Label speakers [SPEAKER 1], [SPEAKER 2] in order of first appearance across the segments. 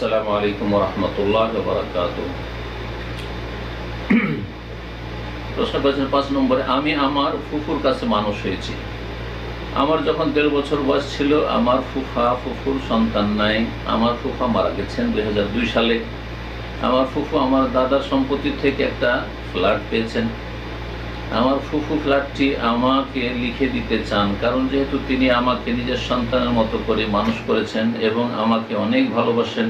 [SPEAKER 1] আসসালামু আলাইকুম রহমতুল্লাহ বরকাত প্রশ্ন করেছেন, পাঁচ নম্বরে, আমি আমার ফুফুর কাছে মানুষ হয়েছি। আমার যখন দেড় বছর বয়স ছিল, আমার ফুফা, ফুফুর সন্তান নাই। আমার ফুফা মারা গেছেন দুই সালে। আমার ফুফু আমার দাদার সম্পত্তি থেকে একটা ফ্ল্যাট পেয়েছেন। আমার ফুফু ফ্ল্যাটটি আমাকে লিখে দিতে চান, কারণ যেহেতু তিনি আমাকে নিজের সন্তানের মতো করে মানুষ করেছেন এবং আমাকে অনেক ভালোবাসেন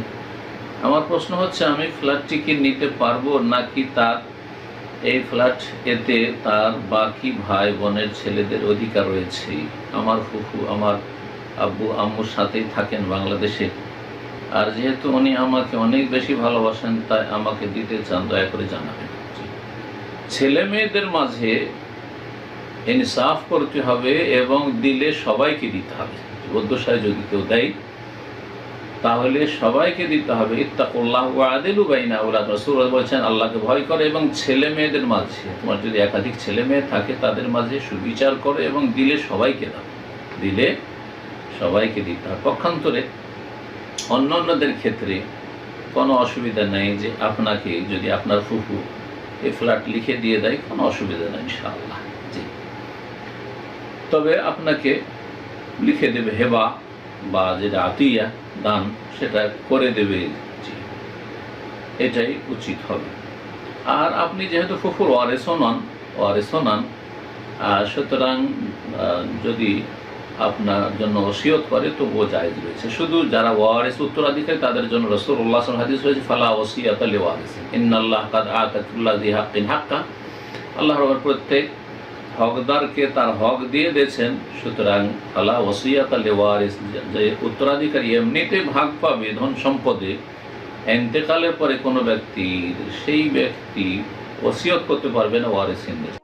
[SPEAKER 1] আমার প্রশ্ন হচ্ছে, আমি ফ্ল্যাটটি কি নিতে পারব নাকি তার, এই ফ্ল্যাট এতে তার বাকি ভাই বোনের ছেলেদের অধিকার রয়েছে? আমার ফুফু, আমার আব্বু, আম্মুর সাথেই থাকেন বাংলাদেশে। আর যেহেতু উনি আমাকে অনেক বেশি ভালোবাসেন, তাই আমাকে দিতে চান, দয়া করে জানাবেন। ছেলে মেয়েদের মাঝে ইনসাফ করতে হবে এবং দিলে সবাইকে দিতে হবে। বদ্ধসায় যদি কেউ দেয় তাহলে সবাইকে দিতে হবে। বলছেন, আল্লাহকে ভয় করে এবং ছেলে মেয়েদের মাঝে তোমার যদি একাধিক ছেলে মেয়ে থাকে, তাদের মাঝে সুবিচার করে এবং দিলে সবাইকে দাও। দিলে সবাইকে দিতে হবে। পক্ষান্তরে অন্য অন্যদের ক্ষেত্রে কোনো অসুবিধা নেই যে আপনাকে যদি আপনার ফুফু এই ফ্ল্যাট লিখে দিয়ে দেয়, কোনো অসুবিধা নেই, ইনশাআল্লাহ। জি। তবে আপনাকে লিখে দেবে হেবা। বা যেটা আতিয়া দান সেটা করে দেবে। এটাই উচিত হবে। আর আপনি যেহেতু ফুফুর ওয়ারেসও নন ওয়ারেসও নন সুতরাং যদি আপনার জন্য ওসিয়ত করে তো ও জায়জ রয়েছে। শুধু যারা ওয়ারেস উত্তরাধিকারী, তাদের জন্য রসুল্লাহ হাদিস হয়েছে ফালা ওসিয়াত আলী ওয়ারেস ইন্নাল্লাহ কাদ আকাতুল্লাহ দি হাক্কিন হাক্কা। আল্লাহ প্রত্যেক হকদারকে তার হক দিয়ে দিয়েছেন, সুতরাং আলা ওসিয়াত আলী ওয়ারিস যে উত্তরাধিকারী এমনিতে ভাগ পাবে ধন সম্পদে, এন্তেকালের পরে কোনো ব্যক্তির সেই ব্যক্তি ওসিয়ত করতে পারবে না ওয়ারিসিনদের